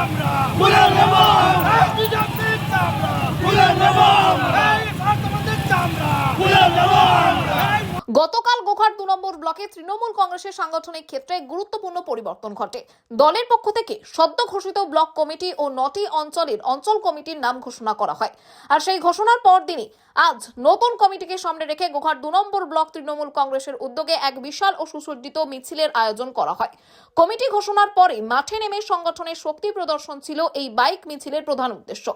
চামড়া তুলে নেব এই বিজেপির চামড়া তুলে নেব এই ভারতবর্ষের চামড়া তুলে নেব এই গতকাল গোঘাট দু নম্বর ব্লকে তৃণমূল কংগ্রেসের সাংগঠনিক ক্ষেত্রে গুরুত্বপূর্ণ পরিবর্তন ঘটে। দলের পক্ষ থেকে সদ্য ঘোষিত ব্লক কমিটি ও নটি অঞ্চলের অঞ্চল কমিটির নাম ঘোষণা করা হয়। আর সেই ঘোষণার পর দিনই আজ নতুন কমিটিকে সামনে রেখে গোঘাট দু নম্বর ব্লক তৃণমূল কংগ্রেসের উদ্যোগে এক বিশাল ও সুসজ্জিত মিছিলের আয়োজন করা হয়। কমিটি ঘোষণার পরে মাঠে নেমে সংগঠনের শক্তি প্রদর্শন ছিল এই বাইক মিছিলের প্রধান উদ্দেশ্য।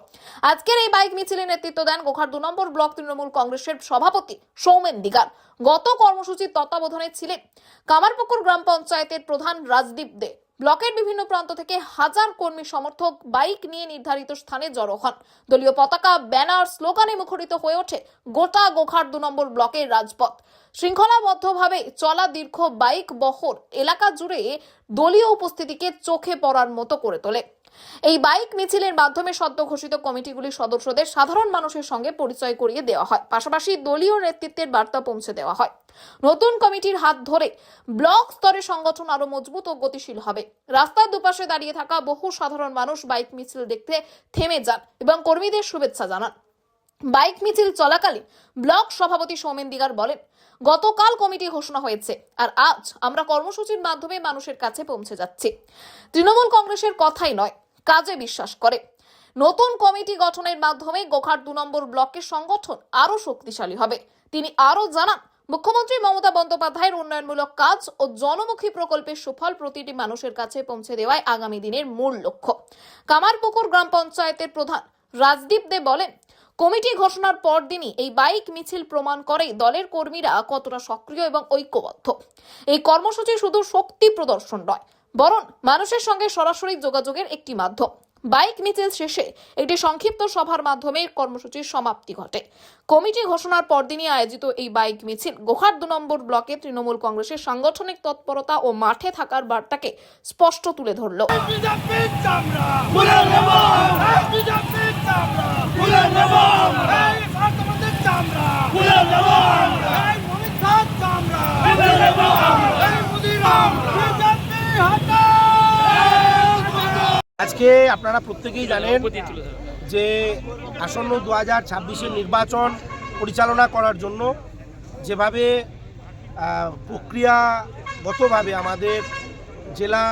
আজকের এই বাইক মিছিলের নেতৃত্ব দেন গোঘাট দু নম্বর ব্লক তৃণমূল কংগ্রেসের সভাপতি সৌমেন দিগার। গত কর্মসূচির তত্ত্বাবধানে ছিলেন? কামারপুকুর গ্রাম পঞ্চায়েতের প্রধান রাজদীপ দে। ব্লকের বিভিন্ন প্রান্ত থেকে হাজার কর্মী সমর্থক বাইক নিয়ে নির্ধারিত স্থানে জড়ো হন। দলীয় পতাকা, ব্যানার, স্লোগানে মুখরিত হয়ে ওঠে গোটা গোখার দু নম্বর ব্লকের রাজপথ। শৃঙ্খলাবদ্ধভাবে চলা দীর্ঘ বাইক বহর এলাকা জুড়ে দলীয় উপস্থিতিকে চোখে পড়ার মতো করে তোলে। এই বাইক মিছিলের মাধ্যমে সদ্য ঘোষিত কমিটিগুলির সদস্যদের সাধারণ মানুষের সঙ্গে পরিচয় করিয়ে দেওয়া হয়। পাশাপাশি দলীয় নেতৃত্বের বার্তা পৌঁছে দেওয়া হয়। নতুন কমিটির হাত ধরে ব্লক স্তরে সংগঠন আরও মজবুত ও গতিশীল হবে। রাস্তার দুপাশে দাঁড়িয়ে থাকা বহু সাধারণ মানুষ বাইক মিছিল দেখতে থেমে যান এবং কর্মীদের শুভেচ্ছা জানান। বাইক মিছিল চলাকালীন ব্লক সভাপতি সৌমেন দিগার বলেন, গতকাল কমিটি ঘোষণা হয়েছে আর আজ আমরা কর্মসূচির মাধ্যমে মানুষের কাছে পৌঁছে যাচ্ছি। তৃণমূল কংগ্রেসের কথাই নয় কাজে বিশ্বাস করে। নতুন কমিটি গঠনের মাধ্যমে গোখার দু নম্বর ব্লকের সংগঠন আরও শক্তিশালী হবে। তিনি আরও জানান, মুখ্যমন্ত্রী মমতা বন্দ্যোপাধ্যায়ের উন্নয়নমূলক কাজ ও জনমুখী প্রকল্পের সুফল প্রতিটি মানুষের কাছে পৌঁছে দেওয়াই আগামী দিনের মূল লক্ষ্য। কামারপুকুর গ্রাম পঞ্চায়েতের প্রধান রাজদীপ দে বলেন, কমিটি ঘোষণার পর দিনই এই বাইক মিছিল প্রমাণ করে দলের কর্মীরা কতটা সক্রিয় এবং ঐক্যবদ্ধ। এই কর্মসূচি শুধু শক্তি প্রদর্শন নয় বরং মানুষের সঙ্গে সরাসরি যোগাযোগের একটি মাধ্যম। বাইক মিছিল শেষে একটি সংক্ষিপ্ত সভার মাধ্যমে কর্মসূচির সমাপ্তি ঘটে। কমিটি ঘোষণার পরদিনই আয়োজিত এই বাইক মিছিল গোহাট দু নম্বর ব্লকে তৃণমূল কংগ্রেসের সাংগঠনিক তৎপরতা ও মাঠে থাকার বার্তাকে স্পষ্ট তুলে ধরল। বিজেপির আজকে আপনারা প্রত্যেকেই জানেন যে আসন্ন দু হাজার নির্বাচন পরিচালনা করার জন্য যেভাবে প্রক্রিয়াগতভাবে আমাদের জেলা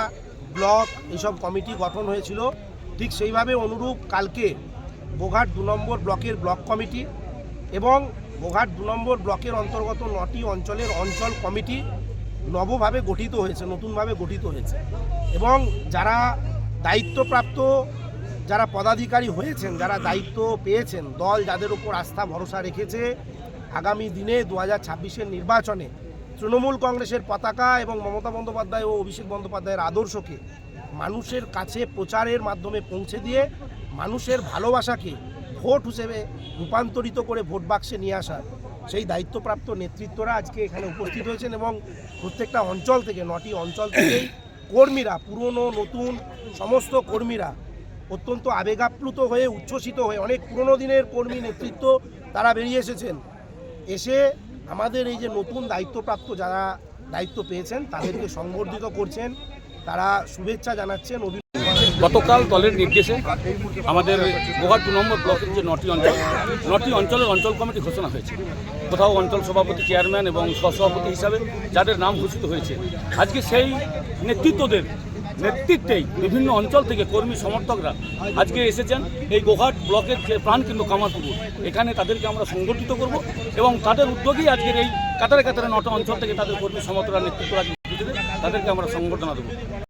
ব্লক এইসব কমিটি গঠন হয়েছিল, ঠিক সেইভাবে অনুরূপ কালকে বোঘাট দু নম্বর ব্লকের ব্লক কমিটি এবং বোঘাট দু নম্বর ব্লকের অন্তর্গত নটি অঞ্চলের অঞ্চল কমিটি নবভাবে গঠিত হয়েছে, নতুনভাবে গঠিত হয়েছে। এবং যারা দায়িত্বপ্রাপ্ত যারা পদাধিকারী হয়েছেন, যারা দায়িত্ব পেয়েছেন, দল যাদের উপর আস্থা, ভরসা রেখেছে, আগামী দিনে দু হাজার নির্বাচনে তৃণমূল কংগ্রেসের পতাকা এবং মমতা বন্দ্যোপাধ্যায় ও অভিষেক বন্দ্যোপাধ্যায়ের আদর্শকে মানুষের কাছে প্রচারের মাধ্যমে পৌঁছে দিয়ে মানুষের ভালোবাসাকে ভোট হিসেবে রূপান্তরিত করে ভোট বাক্সে নিয়ে আসার সেই দায়িত্বপ্রাপ্ত নেতৃত্বরা আজকে এখানে উপস্থিত হয়েছেন এবং প্রত্যেকটা অঞ্চল থেকে, নটি অঞ্চল থেকেই কর্মীরা, পুরনো, নতুন, সমস্ত কর্মীরা অত্যন্ত আবেগাপ্লুত হয়ে, উচ্ছ্বসিত হয়ে, অনেক পুরনো দিনের কর্মী নেতৃত্ব তারা বেরিয়ে এসেছেন। এসে আমাদের এই যে নতুন দায়িত্বপ্রাপ্ত যারা দায়িত্ব পেয়েছেন, তাদেরকে সংবর্ধিত করছেন। তারা শুভেচ্ছা জানাচ্ছেন, অভি গতকাল দলের নির্দেশে আমাদের গোহাট দু নম্বর ব্লকের যে নটি অঞ্চল। নটি অঞ্চলের অঞ্চল কমিটি ঘোষণা হয়েছে। কোথাও অঞ্চল সভাপতি চেয়ারম্যান এবং সহসভাপতি হিসাবে যাদের নাম ঘোষিত হয়েছে। আজকে সেই নেতৃত্বদের নেতৃত্বেই বিভিন্ন অঞ্চল থেকে কর্মী সমর্থকরা আজকে এসেছেন এই গোহাট ব্লকের যে প্রাণকেন্দ্র কামারপুকুর এখানে তাদেরকে আমরা সংগঠিত করব এবং তাদের উদ্যোগেই আজকের এই কাতারে কাতারে নটা অঞ্চল থেকে তাদের কর্মী সমর্থকরা নেতৃত্বরা আজকে তাদেরকে আমরা সংগঠনা দেবো।